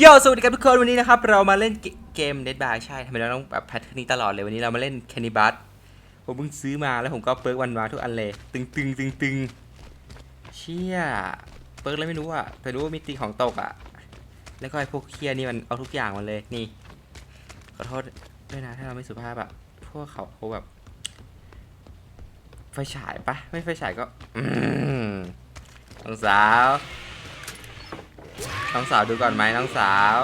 โยสวัสดีครับทุกคนวันนี้นะครับ เรามาเล่นเกมเดดบายใช่ทำไมเราต้องแบบแพทเทิร์นนี้ตลอดเลยวันนี้เรามาเล่นแคนิบัสผมเพิ่งซื้อมาแล้วผมก็เปิร์กวันมาทุกอันเลย ตึงตึงตึงตึงเชี่ยเปิร์กเลยไม่รู้อะแต่รู้ว่ามีตีของตกอะ แล้วก็ไอ้พวกเคียนี่มันเอาทุกอย่างมาเลยนี่ขอโทษด้วยนะถ้าเราไม่สุภาพอะพวกเขาเขาแบบ ไฟฉายปะไม่ไฟฉายก็อืมน้องสาว น้องสาวดูก่อนไหมน้องสาว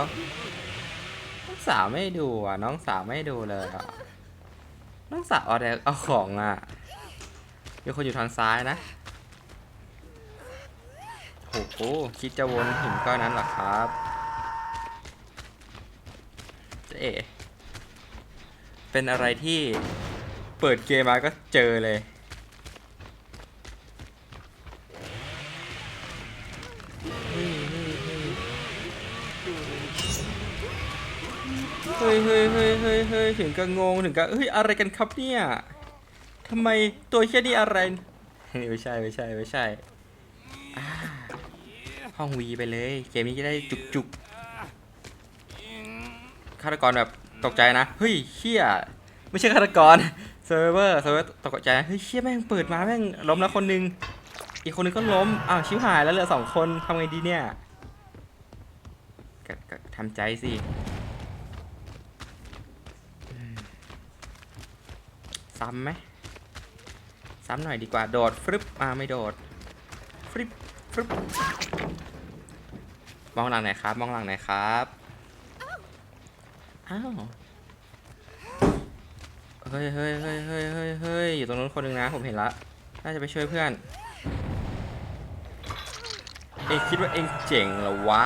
น้องสาวไม่ดูอะ น้องสาวไม่ดูเลยอะน้องสาวเอาแต่เอาของอะมีคนอยู่ทางซ้ายนะโอ้โหคิดจะวนหินก้อนนั้นหรอครับเจ๊เป็นอะไรที่เปิดเกมมาก็เจอเลย เฮ้ยเฮ้ยเฮ้ยเฮ้ยเฮ้ยถึงกับงงถึงกับเฮ้ยอะไรกันครับเนี่ยทำไมตัวเชี่ยนี่อะไรเฮ้ยไม่ใช่ไม่ใช่ไม่ใช่ห้องวีไปเลย เกมนี้จะได้จุกจุกฆาตกรแบบตกใจนะ เฮ้ยเชี่ยไม่ใช่ฆาตกรเซิร์ฟเวอร์เซิร์ฟเวอร์ตกใจเฮ้ยเชี่ยแม่งเปิดมาแม่งล้มแล้วคนหนึง อีกคนนึงก็ล้มอ้าวชิบหายแล้วเหลือสองคนทำไงดีเนี่ยทำใจสิ ซ้ำไหมซ้ำหน่อยดีกว่าโดดฟรึบอ่าไม่โดดฟรึบฟรึบมองหลังไหนครับ มองหลังไหนครับอ้าวเฮ้ยเฮ้ยเฮ้ยเฮ้ยเฮ้ยเฮ้ยอยู่ตรงนู้นคนหนึ่งนะผมเห็นละน่าจะไปช่วยเพื่อนเองคิดว่าเองเจ๋งเหรอวะ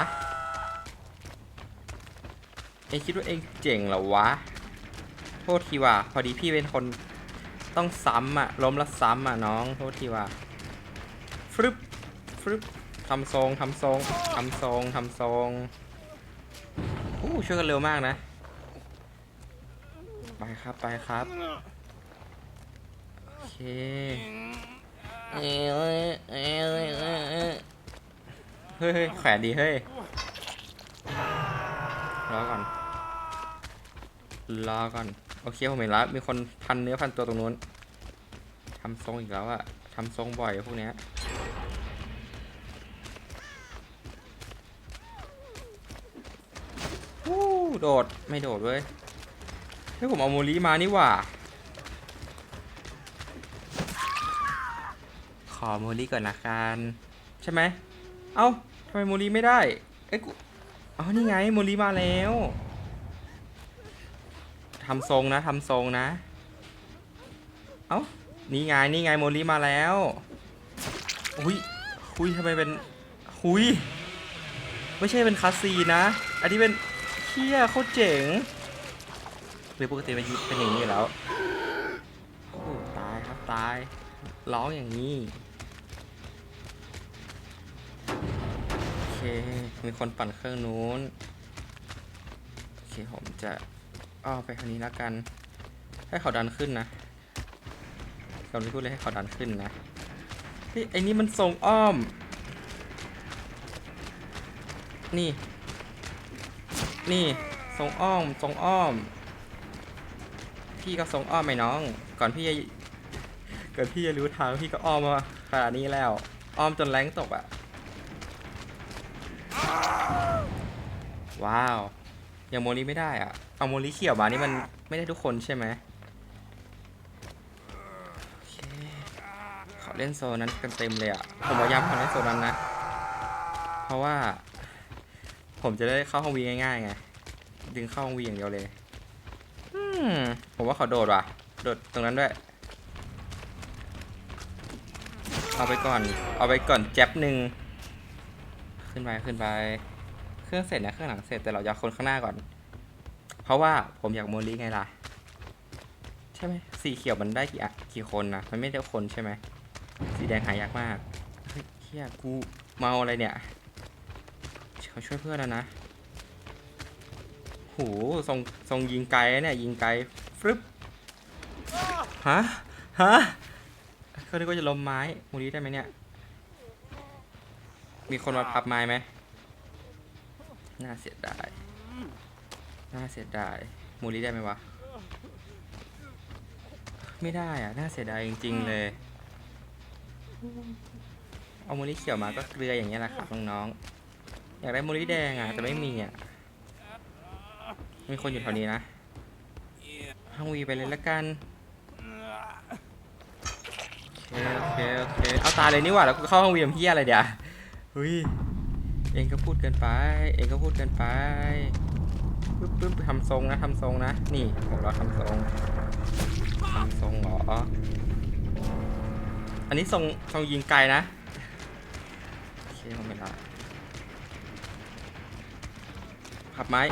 เองคิดว่าเองเจ๋งเหรอวะโทษทีว่ะพอดีพี่เป็นคน ต้องซ้ำอะล้มแล้วซ้ำอะน้องโทษทีว่ะฟรึบฟรึบทำทรงทำทรงทำทรงทำทรงอู้ช่วยกันเร็วมากนะ ไปครับไปครับโอเคเอ้ยเอ้ยเฮ้ยเฮ้ยเฮ้ยแขวนดีเฮ้ยรอก่อนรอก่อน โอเคผมเห็นแล้วมีคนพันเนื้อพันตัวตรงนู้น ทำทรงอีกแล้วอะทำทรงบ่อยพวกเนี้ยวู้โดด ไม่โดดเว้ยเฮ้ยผมเอาโมลีมานี่หว่า ขอโมลีก่อนนะกันใช่ไหม เอ้าทำไมโมลีไม่ได้ เอ้ยกูอ๋อนี่ไงโมลีมาแล้วทำทรงนะทำทรงนะ เอ้า นี่ไงนี่ไงโมลีมาแล้วอุ้ยคุยทำไมเป็นคุยไม่ใช่เป็นคาซีนะ อันนี้เป็นเที่ยโคตรเจ๋งหรือปกติมันเป็นอย่างนี้แล้วตายครับตายร้องอย่างนี้โอเคมีคนปั่นเครื่องนู้นโอเคผมจะอ้อไปทางนี้แล้วกัน ให้เขาดันขึ้นนะ คำนี้พูดเลยให้เขาดันขึ้นนะเฮ้ยไอ้นี่มันทรงอ้อม นี่ นี่ทรงอ้อมทรงอ้อม พี่ก็ทรงอ้อมไหมน้อง ก่อนพี่จะก่อนพี่จะรู้ทางพี่ก็อ้อมมาขนาดนี้แล้ว อ้อมจนแรงตกอะว้าวยังโมลีไม่ได้อะเอาโมลีเขียวมานี่มันไม่ได้ทุกคนใช่ไหมโอเคขอ เล่นโซนนั้นกันเต็มเลยอะผมพยายามขอเล่นโซนนั้นนะ เพราะว่า ผมจะได้เข้าห้องวีง่ายๆไง ดึงเข้าห้องวีอย่างเดียวเลย อืม ผมว่าเขาโดดว่ะ โดดตรงนั้นด้วย เอาไปก่อน เอาไปก่อนแจ็บหนึ่ง ขึ้นไปขึ้นไป เครื่องเสร็จนะเครื่องหลังเสร็จแต่เราจะเอาคนข้างหน้าก่อน เพราะว่าผมอยากโมลีไงล่ะใช่ไหมสีเขียวมันได้กี่อะกี่คนนะมันไม่ได้คนใช่ไหม สีแดงหายากมากเฮ้ยเฮียกูเมาอะไรเนี่ยเขาช่วยเพื่อนแล้วนะโหทรงทรงยิงไกลเนี่ยยิงไกลฟรึบฮะฮะเขาคิดว่าจะล้มไม้มูนี้ได้ไหมเนี่ย มีคนมาพับไม้ไหมน่าเสียดาย น่าเสียดาย มูลีได้ไหมวะ ไม่ได้อะน่าเสียดายจริง ๆ เลย เอามูลีเขียวมาก็เกลืออย่างเงี้ยแหละครับน้องๆอยากได้มูลีแดงอะแต่ไม่มีอะมีคนอยู่แถวนี้นะห้องวีไปเลยละกันโอเคโอเคโอเคเอาตายเลยนี่หว่าแล้วกูเข้าห้องวีมเพี้ยอะไรเดี๋ยวเฮ้ยเองก็พูดเกินไป เองก็พูดเกินไปปึ๊บปึ๊บทำทรงนะทำทรงนะ นี่บอกเราทำทรงทำทรงเหรอ อันนี้ทรงทรงยิงไกลนะโอเคไม่เป็นไรขับไม้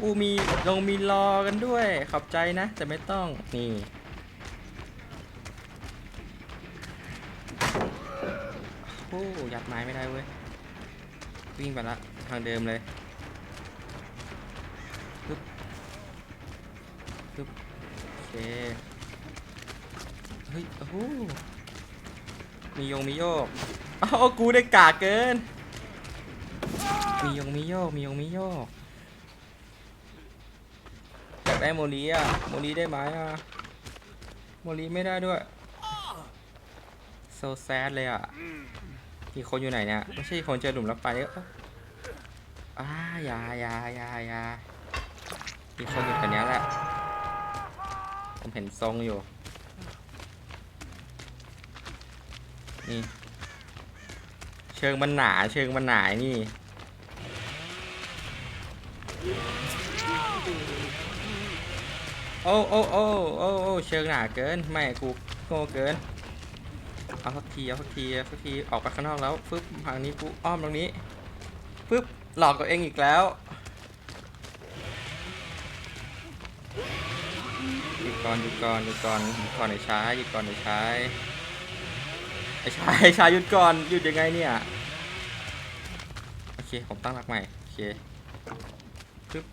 อู้มีลงมีรอกันด้วย ขอบใจนะ แต่ไม่ต้องนี่โอ้ยัดไม้ไม่ได้เว้ย วิ่งไปละทางเดิมเลยปึ๊บปึ๊บโอเค เฮ้ยโอ้โหมียงมีโยกอ้าวกูได้กากเกิน มียงมีโยกมียงมีโยกอยากได้โมลีอะโมลีได้ไหมอะโมลีไม่ได้ด้วยโซแซดเลยอะอีกคนอยู่ไหนเนี่ยไม่ใช่อีกคนเจอหลุมรับไฟก็อ้าอยาอยาอยาอยาอีกคนอยู่แถวนี้แหละผมเห็นทรงอยู่ นี่ เชิงมันหนาเชิงมันหนานี่ โอ้โอ้โอ้โอ้โอ้เชิงหนาเกินไม่กูโง่เกินเอาสักทีเอาสักทีเอาสักทีออกไปข้างนอกแล้วฟึบทางนี้กูอ้อมตรงนี้ฟึบหลอกตัวเองอีกแล้วหยุดก่อนหยุดก่อนหยุดก่อนหยุดก่อนไอ้ชายหยุดก่อนไอ้ชา ไอชายไอชายหยุดก่อนหยุดยังไงเนี่ย โอเค ผมตั้งหลักใหม่ โอเคฟึบ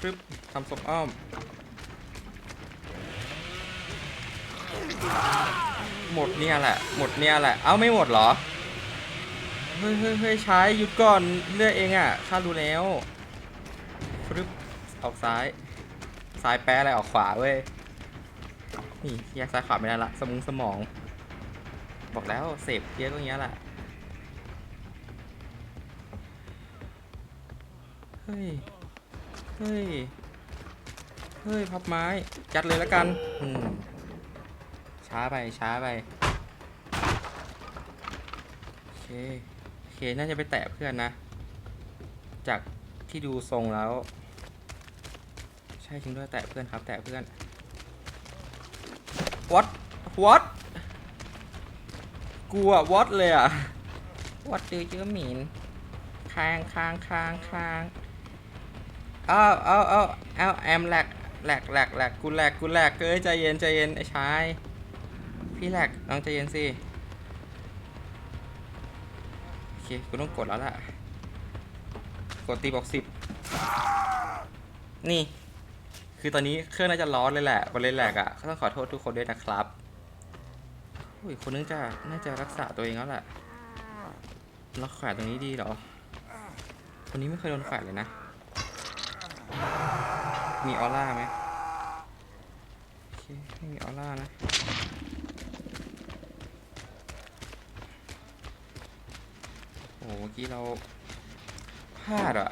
ฟึบทำศพอ้อม หมดเนี่ยแหละ หมดเนี่ยแหละ เอ้าไม่หมดเหรอ เฮ้ยเฮ้ยเฮ้ยใช้หยุดก่อนเลือกเองอะข้ารู้แล้วฟรึบออกซ้าย ซ้ายแปะอะไรออกขวาเว้ย นี่แยกซ้ายขวาไม่ได้ละ สมองสมอง บอกแล้วเสพเยอะก็อย่างเงี้ยแหละเฮ้ย เฮ้ย เฮ้ย พับไม้ จัดเลยแล้วกันอืมช้าไป ช้าไป โอเค โอเค น่าจะไปแตะเพื่อนนะ จากที่ดูทรงแล้ว ใช่จริงด้วยแตะเพื่อนครับ แตะเพื่อน what what กูอะ what เลยอะ what do you mean คางคางคางคางอ้าวอ้าวอ้าวอ้าวแอมแหลกแหลกแหลกแหลกกูแหลกกูแหลกเอ้ยใจเย็นใจเย็นไอ้ชายพี่แหลกน้องใจเย็นสิโอเคกูต้องกดแล้วล่ะกดตีบอกสิบนี่ คือตอนนี้เครื่องน่าจะร้อนเลยแหละวันเลยแหลกอะก็ต้องขอโทษทุกคนด้วยนะครับ อุ้ยคนนึงจะน่าจะรักษาตัวเองแล้วแหละล็อกแขวนตรงนี้ดีเหรอ คนนี้ไม่เคยโดนแขวนเลยนะ มีออร่าไหมโอเคไม่มีออร่านะโอ้โหเมื่อกี้เราพลาดอะ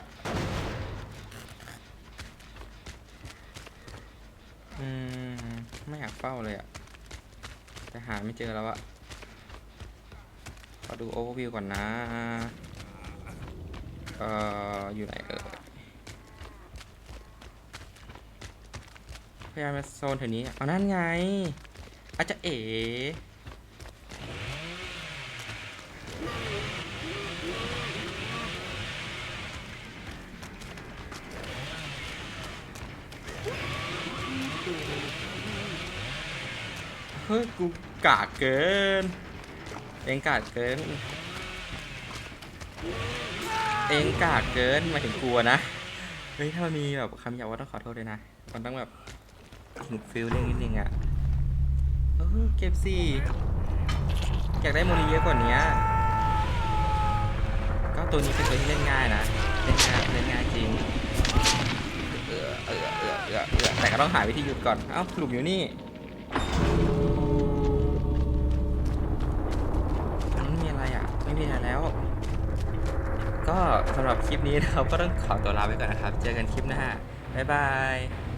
อืม ไม่อยากเฝ้าเลยอะ แต่หาไม่เจอแล้วอะขอดูโอเวอร์วิวก่อนนะ เอ่อ อยู่ไหนเอ่ยพยายามมาโซนแถวนี้ เอานั่นไง อาจจะเอ๋ ฮ้ยกูกาเกิน เองกาเกิน เองกาเกินมาถึงกลัวนะ เฮ้ยถ้ามันมีแบบคำหยาบว่าต้องขอโทษด้วยนะ มันต้องแบบถึงฟิลลิ่งนิดนึงอะเออเก็บสิอยากได้โมลีเยอะกว่านี้ก็ตัวนี้เป็นตัวที่เล่นง่ายนะ เล่นง่ายเล่นง่ายจริงเออเออเออเออแต่ก็ต้องหาวิธีหยุดก่อน เอ้าหลุมอยู่นี่ ก็สำหรับคลิปนี้นะครับก็ต้องขอตัวลาไปก่อนนะครับ เจอกันคลิปหน้าบ๊ายบาย